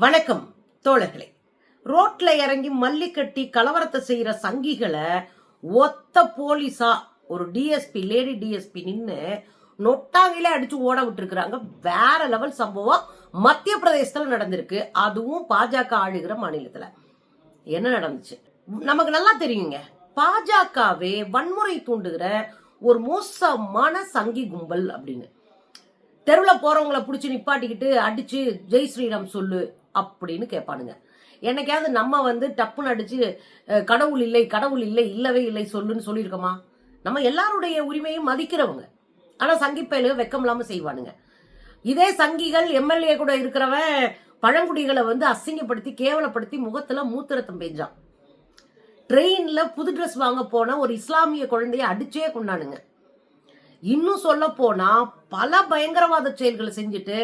வணக்கம் தோழர்களே. ரோட்ல இறங்கி மல்லி கட்டி கலவரத்தை செய்யற சங்கிகளை ஒத்த போலீஸா ஒரு டிஎஸ்பி லேடி டிஎஸ்பி நின்று நொட்டாங்கிலே அடிச்சு ஓட விட்டுருக்குறாங்க. வேற லெவல் சம்பவம் மத்திய பிரதேசத்துல நடந்திருக்கு. அதுவும் பாஜக ஆளுகிற மாநிலத்துல. என்ன நடந்துச்சு? நமக்கு நல்லா தெரியுங்க. பாஜகவே வன்முறை தூண்டுகிற ஒரு மோசமான சங்கி கும்பல் அப்படின்னு. தெருவில் போறவங்களை பிடிச்சி நிப்பாட்டிக்கிட்டு அடிச்சு ஜெய் ஸ்ரீராம் சொல்லு அப்படின்னு கேட்பானுங்க. என்னைக்காவது நம்ம வந்து டப்புன்னு அடிச்சு கடவுள் இல்லை கடவுள் இல்லை இல்லவே இல்லை சொல்லுன்னு சொல்லியிருக்கோமா? நம்ம எல்லாருடைய உரிமையும் மதிக்கிறவங்க. ஆனா சங்கி வெக்கம் இல்லாம செய்வானுங்க. இதே சங்கிகள் எம்எல்ஏ கூட இருக்கிறவன் பழங்குடிகளை வந்து அசிங்கப்படுத்தி கேவலப்படுத்தி முகத்துல மூத்திரத்தம் பெஞ்சான் ட்ரெயின்ல புது ட்ரெஸ் வாங்க போன ஒரு இஸ்லாமிய குழந்தைய அடிச்சே கொண்டானுங்க இன்னும் சொல்ல போனா பல பயங்கரவாத செயல்களை செஞ்சுட்டு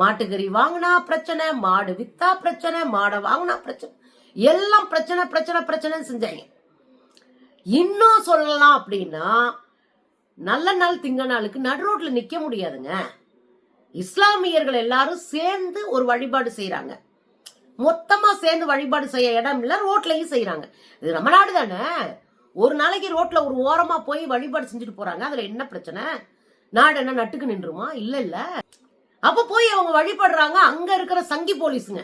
மாட்டுக்கறி வாங்கினா பிரச்சனை மாடு வித்தா பிரச்சனை மாடை வாங்கினா பிரச்சனை. எல்லாம் பிரச்சனை பிரச்சனை பிரச்சனைன்னு செஞ்சாங்க. இன்னும் சொல்லலாம் அப்படின்னா நல்ல நாள் திங்க நாளுக்கு நடு ரோட்ல நிக்க முடியாதுங்க. இஸ்லாமியர்கள் எல்லாரும் சேர்ந்து ஒரு வழிபாடு செய்யறாங்க மொத்தமா சேர்ந்து வழிபாடு செய்ய இடம் இல்ல ரோட்லயும் செய்யறாங்க இது நம்ம நாடு தானே. ஒரு நாளைக்கு ரோட்ல ஒரு ஓரமா போய் வழிபாடு செஞ்சுட்டு போறாங்க. அதுல என்ன பிரச்சனை? நாடு என்ன நட்டுக்கு நின்றுமா? இல்ல இல்ல. அப்ப போய் அவங்க வழிபடுறாங்க. அங்க இருக்கிற சங்கி போலீஸுங்க.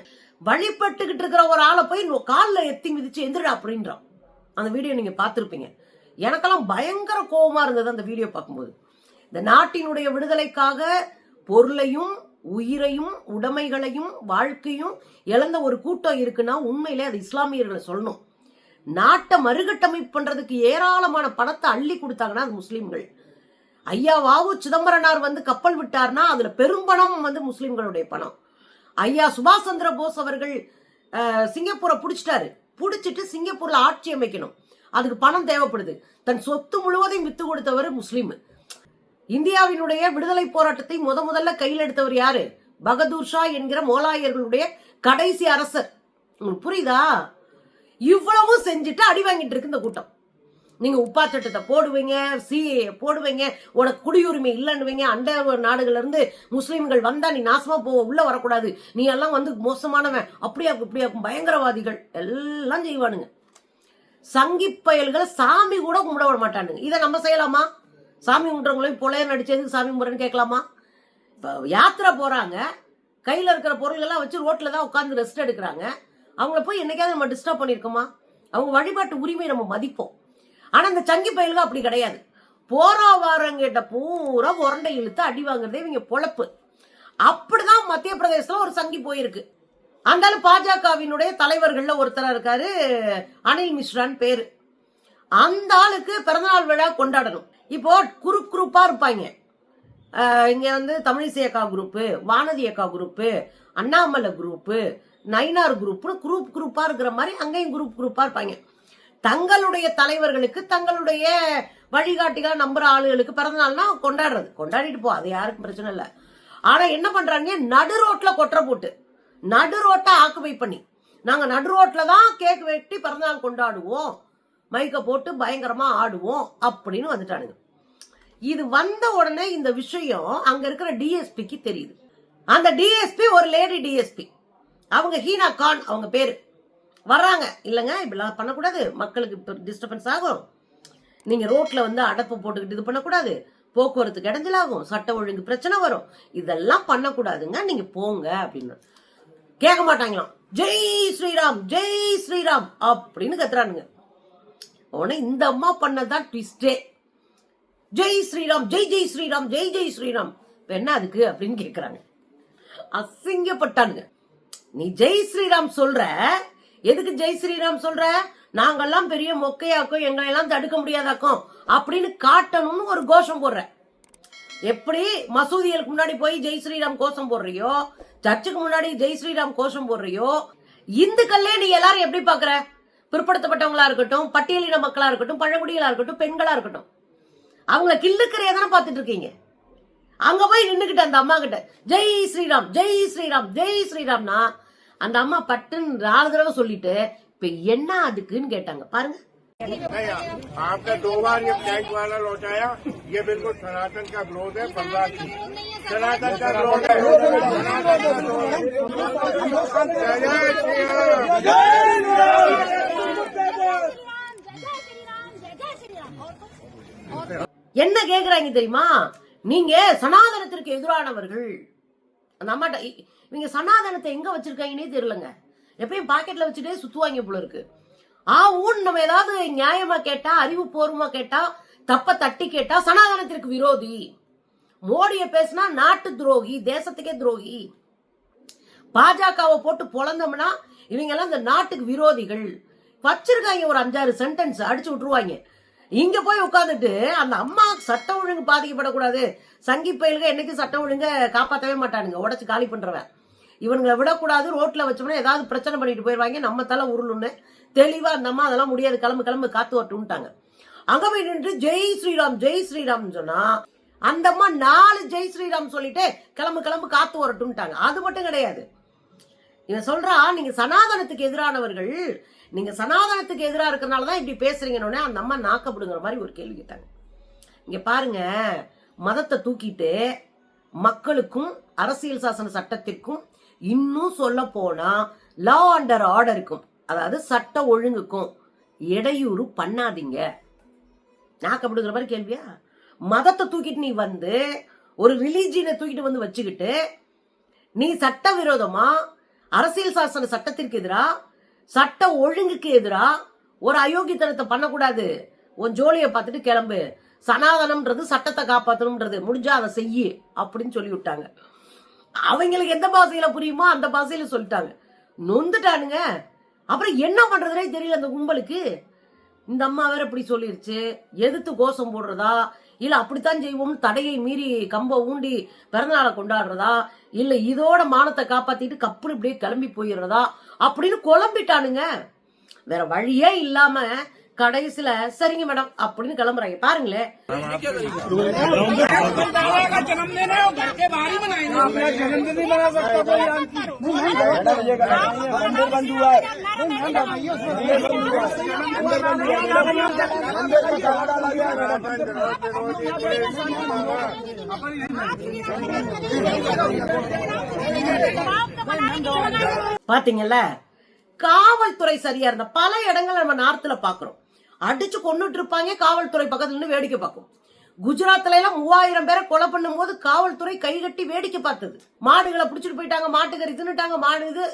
வழிபட்டுக்கிட்டு இருக்கிற ஒரு ஆளை போய் காலில் எத்தி மிதிச்சு எந்திரா அப்படின்றான். அந்த வீடியோ நீங்க பார்த்துருப்பீங்க. எனக்கெல்லாம் பயங்கர கோபமா இருந்தது அந்த வீடியோ பார்க்கும்போது. இந்த நாட்டினுடைய விடுதலைக்காக பொருளையும் உயிரையும் உடைமைகளையும் வாழ்க்கையும் இழந்த ஒரு கூட்டம் இருக்குன்னா உண்மையிலே அது இஸ்லாமியர்களை சொல்லணும். நாட்டை மறுகட்டமைப்பு பண்றதுக்கு ஏராளமான பணத்தை அள்ளி கொடுத்தாங்கன்னா அது முஸ்லீம்கள். ஐயா வாவு சிதம்பரனார் வந்து கப்பல் விட்டார்னா அதுல பெரும்பணம் வந்து முஸ்லிம்களுடைய பணம். ஐயா சுபாஷ் சந்திர போஸ் அவர்கள் சிங்கப்பூரை பிடிச்சிட்டாரு. பிடிச்சிட்டு சிங்கப்பூர்ல ஆட்சி அமைக்கணும். அதுக்கு பணம் தேவைப்படுது. தன் சொத்து முழுவதையும் வித்து கொடுத்தவர் முஸ்லீம். இந்தியாவினுடைய விடுதலை போராட்டத்தை முத முதல்ல கையில் எடுத்தவர் யாரு? பகதூர் ஷா என்கிற மோலாயர்களுடைய கடைசி அரசர். உங்களுக்கு புரியுதா? இவ்வளவும் செஞ்சுட்டு அடி வாங்கிட்டு இருக்கு இந்த கூட்டம். நீங்க உப்பா சட்டத்தை போடுவீங்க சிஏ போடுவீங்க உனக்கு குடியுரிமை இல்லைன்னுவீங்க. அண்ட நாடுகள்ல இருந்து முஸ்லீம்கள் வந்தா நீ நாசமா போவ உள்ள வரக்கூடாது. நீ எல்லாம் வந்து மோசமானவன். அப்படியாக்கும் இப்படியாக்கும் பயங்கரவாதிகள். எல்லாம் செய்வானுங்க. சங்கி பயல்களை சாமி கூட கும்பிட விட மாட்டானுங்க. இதை நம்ம செய்யலாமா? சாமி கும்பிட்றவங்களையும் பொழைய நடிச்சதுக்கு சாமி கும்பிட்றேன்னு கேட்கலாமா? இப்போ யாத்திரை போகிறாங்க கையில் இருக்கிற பொருள்கள்லாம் வச்சு ரோட்டில் தான் உட்காந்து ரெஸ்ட் எடுக்கிறாங்க. அவங்கள போய் என்னைக்காவது நம்ம டிஸ்டர்ப் பண்ணியிருக்கோமா அவங்க வழிபாட்டு உரிமை நம்ம மதிப்போம். ஆனால் இந்த சங்கி பயல்கள் அப்படி கிடையாது. போரா வாரங்கிட்ட பூரா உரண்டை இழுத்து அடி வாங்குறதே இவங்க பொழப்பு. அப்படிதான் மத்திய பிரதேசத்தில் ஒரு சங்கி போயிருக்கு. அந்தாலும் பாஜகவினுடைய தலைவர்களில் ஒருத்தராக இருக்காரு அனில் மிஸ்ரான் பேரு. அந்த ஆளுக்கு பிறந்தநாள் விழா கொண்டாடணும். இப்போ குரூப் குரூப்பாக இருப்பாங்க. இங்கே வந்து தமிழிசை அக்கா குரூப்பு வானதி அக்கா குரூப்பு அண்ணாமலை குரூப்பு நைனார் குரூப்னு குரூப் குரூப்பாக இருக்கிற மாதிரி அங்கேயும் குரூப் குரூப்பாக இருப்பாங்க. தங்களுடைய தலைவர்களுக்கு தங்களுடைய வழிகாட்டிகளா நம்புற ஆளுகளுக்கு பிறந்தநாள்னா கொண்டாடுறது. கொண்டாடிட்டு போ அது யாருக்கும் பிரச்சனை இல்லை. ஆனா என்ன பண்றாங்க நடு ரோட்ல கொற்ற போட்டு நடு ரோட்டை ஆக்குபை பண்ணி நாங்க நடு ரோட்ல தான் கேக் வெட்டி பிறந்தநாள் கொண்டாடுவோம். மைக்க போட்டு பயங்கரமா ஆடுவோம் அப்படின்னு வந்துட்டானுங்க. இது வந்த உடனே இந்த விஷயம் அங்க இருக்கிற டிஎஸ்பிக்கு தெரியுது. அந்த டிஎஸ்பி ஒரு லேடி டிஎஸ்பி அவங்க ஹீனா கான் அவங்க பேரு. வர்றாங்க. இல்லைங்க இப்படிலாம் பண்ணக்கூடாது. மக்களுக்கு டிஸ்டர்பன்ஸ் ஆகும். நீங்கள் ரோட்டில் வந்து அடப்பு போட்டுக்கிட்டு இது பண்ணக்கூடாது. போக்குவரத்துக்கு இடைஞ்சலாகும் சட்ட ஒழுங்கு பிரச்சனை வரும். இதெல்லாம் பண்ணக்கூடாதுங்க. நீங்கள் போங்க அப்படின்னு. கேட்க மாட்டாங்களாம். ஜெய் ஸ்ரீராம் ஜெய் ஸ்ரீராம் அப்படின்னு கத்துறானுங்க. உடனே இந்த அம்மா பண்ணதான் ட்விஸ்டே ஜெய் ஸ்ரீராம் ஜெய் ஜெய் ஸ்ரீராம் ஜெய் ஜெய் ஸ்ரீராம் இப்போ என்ன அதுக்கு அப்படின்னு கேட்குறாங்க அசிங்கப்பட்டானுங்க. நீ ஜெய் ஸ்ரீராம் சொல்ற எதுக்கு ஜெய் ஸ்ரீராம் சொல்ற? நாங்கெல்லாம் பெரிய மொக்கையாக்கும் எங்களை எல்லாம் தடுக்க முடியாதாக்கும் அப்படின்னு காட்டணும்னு ஒரு கோஷம் போடுற. எப்படி மசூதிகளுக்கு முன்னாடி போய் ஜெய் ஸ்ரீராம் கோஷம் போடுறியோ சர்ச்சுக்கு முன்னாடி ஜெய் ஸ்ரீராம் கோஷம் போடுறியோ இந்துக்கள்லே நீ எல்லாரும் எப்படி பாக்குற பிற்படுத்தப்பட்டவங்களா இருக்கட்டும் பட்டியலின மக்களா இருக்கட்டும் பழங்குடிகளா இருக்கட்டும் பெண்களா இருக்கட்டும். அவங்கள கில்லுக்கிறையா தானே பார்த்துட்டு இருக்கீங்க? அங்க போய் நின்னுக்கிட்ட அந்த அம்மா கிட்ட ஜெய் ஸ்ரீராம் ஜெய் ஸ்ரீராம் ஜெய் ஸ்ரீராம்னா அந்த அம்மா பட்டுன்னு நாலு தடவை சொல்லிட்டு இப்ப என்ன அதுக்குன்னு கேட்டாங்க பாருங்க नहीं आपने दो बार ये टैंक वाला लौटाया ये बिल्कुल सनातन का विरोध है प्रहलाद जी सनातन का विरोध है सनातन का विरोध है। जय श्री राम என்ன கேக்குறாங்க தெரியுமா நீங்க சனாதனத்திற்கு எதிரானவர்கள் அந்த அம்மாட்ட இ- இவங்க சனாதனத்தை எங்க வச்சிருக்காங்கன்னே தெரியலங்க. எப்பயும் பாக்கெட்ல வச்சுட்டே சுத்துவாங்க போல இருக்கு. ஆ ஊன் நம்ம ஏதாவது நியாயமா கேட்டா அறிவுபூர்வமா கேட்டா தப்ப தட்டி கேட்டா சனாதனத்திற்கு விரோதி. மோடிய பேசினா நாட்டு துரோகி தேசத்துக்கே துரோகி. பாஜகவை போட்டு பொழந்தோம்னா இவங்க எல்லாம் இந்த நாட்டுக்கு விரோதிகள். வச்சிருக்காங்க ஒரு அஞ்சாறு சென்டென்ஸ் அடிச்சு விட்டுருவாங்க. இங்க போய் உட்காந்துட்டு அந்த அம்மா சட்டம் ஒழுங்கு பாதிக்கப்படக்கூடாது. சங்கி பயில்க என்னைக்கு சட்டம் ஒழுங்க காப்பாற்றவே மாட்டானுங்க. உடச்சு காலி பண்றவன். இவனுங்களை விடக்கூடாது. ரோட்ல வச்சோம்னா ஏதாவது பிரச்சனை பண்ணிட்டு போயிடுவாங்க நம்ம தலை உருளுன்னு தெளிவா அந்த அம்மா அதெல்லாம் முடியாது. கிளம்பு கிளம்பு காத்து வரட்டும்ட்டாங்க. அங்க போய் நின்று ஜெய் ஸ்ரீராம் ஜெய் ஸ்ரீராம்னு சொன்னா அந்த அம்மா நாலு ஜெய் ஸ்ரீராம் சொல்லிட்டு கிளம்பு கிளம்பு காத்து வரட்டும்ட்டாங்க. அது மட்டும் கிடையாது. இவன் சொல்றான் நீங்க சனாதனத்துக்கு எதிரானவர்கள் நீங்கள் சனாதனத்துக்கு எதிராக இருக்கிறனால தான் இப்படி பேசுறீங்கன்னு அந்த அம்மா நாக்கப்படுங்கிற மாதிரி ஒரு கேள்வி கேட்டாங்க. இங்கே பாருங்க மதத்தை தூக்கிட்டு மக்களுக்கும் அரசியல் சாசன சட்டத்திற்கும் இன்னும் சொல்ல போனா லா அண்டர் ஆர்டருக்கும் அதாவது சட்ட ஒழுங்குக்கும் இடையூறு பண்ணாதீங்க. நாக்கப்படுங்கிற மாதிரி கேள்வியா? மதத்தை தூக்கிட்டு நீ வந்து ஒரு ரிலீஜியனை தூக்கிட்டு வந்து வச்சுக்கிட்டு நீ சட்டவிரோதமா அரசியல் சாசன சட்டத்திற்கு எதிராக சட்ட ஒழுங்குக்கு எதிராக ஒரு அயோக்கியத்தனத்தை பண்ணக்கூடாது. உன் ஜோலியை பார்த்துட்டு கிளம்பு. சனாதனம்ன்றது சட்டத்தை காப்பாற்றணும்ன்றது முடிஞ்சா அதை செய்யு அப்படின்னு சொல்லி விட்டாங்க அவங்களுக்கு எந்த பாசையில புரியுமோ அந்த பாசையில சொல்லிட்டாங்க. நொந்துட்டானுங்க. அப்புறம் என்ன பண்றதுனே தெரியல அந்த கும்பலுக்கு. இந்த அம்மா வேற இப்படி சொல்லிருச்சு. எதிர்த்து கோஷம் போடுறதா? இல்ல அப்படித்தான் செய்வோம் தடையை மீறி கம்ப ஊண்டி பிறந்தநாளை கொண்டாடுறதா? இல்ல இதோட மானத்தை காப்பாத்திட்டு கப்புனு இப்படியே கிளம்பி போயிடுறதா? அப்படின்னு குழம்பிட்டானுங்க. வேற வழியே இல்லாம கடைசியில சரிங்க மேடம் அப்படின்னு கிளம்புறாங்க. பாருங்களேன். பாத்தீங்கல்ல? காவல்துறை சரியா இருந்த பல இடங்கள் நம்ம நார்த்ல பாக்குறோம். அடிச்சு கொன்னுட்டு இருப்பாங்க காவல்துறை பக்கத்துல இருந்து வேடிக்கை பார்க்கும். குஜராத்ல எல்லாம் மூவாயிரம் பேரை கொலை பண்ணும் போது காவல்துறை கை கட்டி வேடிக்கை பார்த்தது. மாடுகளை பிடிச்சிட்டு போயிட்டாங்க மாட்டுக்கறி தின்னுட்டாங்க மாடு இது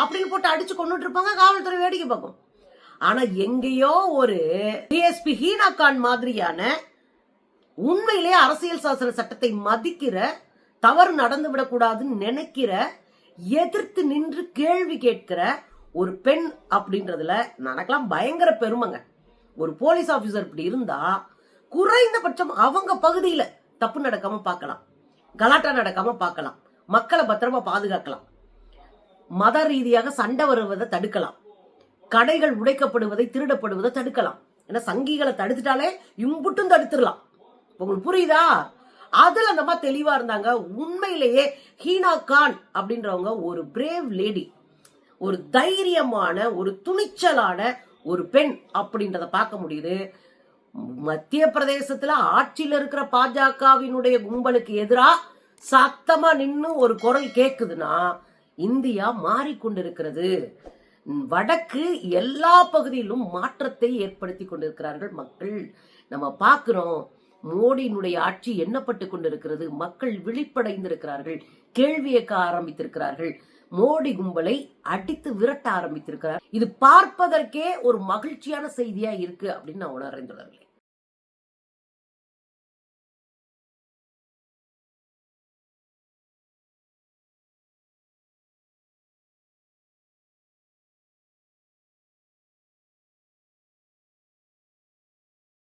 அப்படின்னு போட்டு அடிச்சு கொன்னுட்டு இருப்பாங்க காவல்துறை வேடிக்கை பார்க்கும். ஆனா எங்கேயோ ஒரு டிஎஸ்பி ஹீனா கான் மாதிரியான உண்மையிலேயே அரசியல் சாசன சட்டத்தை மதிக்கிற தவறு நடந்து விடக்கூடாதுன்னு நினைக்கிற எதிர்த்து நின்று கேள்வி கேட்கிற ஒரு பெண் அப்படின்றதுல எனக்கெல்லாம் பயங்கர பெருமைங்க. ஒரு போலீஸ் ஆபீசர் இப்படி இருந்தா குறைந்தபட்சம் அவங்க பகுதியில தப்பு நடக்காம பார்க்கலாம். கலாட்டா நடக்காம பார்க்கலாம். மக்களை பத்திரமா பாதுகாக்கலாம். மத ரீதியாக சண்டை வருவதை தடுக்கலாம். கடைகள் உடைக்கப்படுவதை திருடப்படுவதை தடுக்கலாம். ஏன்னா சங்கிகளை தடுத்துட்டாலே இம்புட்டும் தடுத்துடலாம். உங்களுக்கு புரியுதா? அதுல அந்த மாதிரி தெளிவா இருந்தாங்க. உண்மையிலேயே ஹீனா கான் அப்படின்றவங்க ஒரு பிரேவ் லேடி ஒரு தைரியமான ஒரு துணிச்சலான ஒரு பெண் அப்படின்றத பார்க்க முடியுது. மத்திய பிரதேசத்துல ஆட்சியில் இருக்கிற பாஜகவினுடைய கும்பலுக்கு எதிராக சத்தமா நின்று ஒரு குரல் கேக்குதுன்னா இந்தியா மாறிக்கொண்டிருக்கிறது. வடக்கு எல்லா பகுதியிலும் மாற்றத்தை ஏற்படுத்தி கொண்டிருக்கிறார்கள் மக்கள். நம்ம பார்க்கிறோம் மோடியினுடைய ஆட்சி எண்ணப்பட்டு கொண்டிருக்கிறது. மக்கள் விழிப்படைந்திருக்கிறார்கள் கேள்வியக்க ஆரம்பித்திருக்கிறார்கள். மோடி கும்பலை அடித்து விரட்ட ஆரம்பித்திருக்கிறார். இது பார்ப்பதற்கே ஒரு மகிழ்ச்சியான செய்தியா இருக்கு அப்படின்னு நான் உணர்ந்துள்ளேன்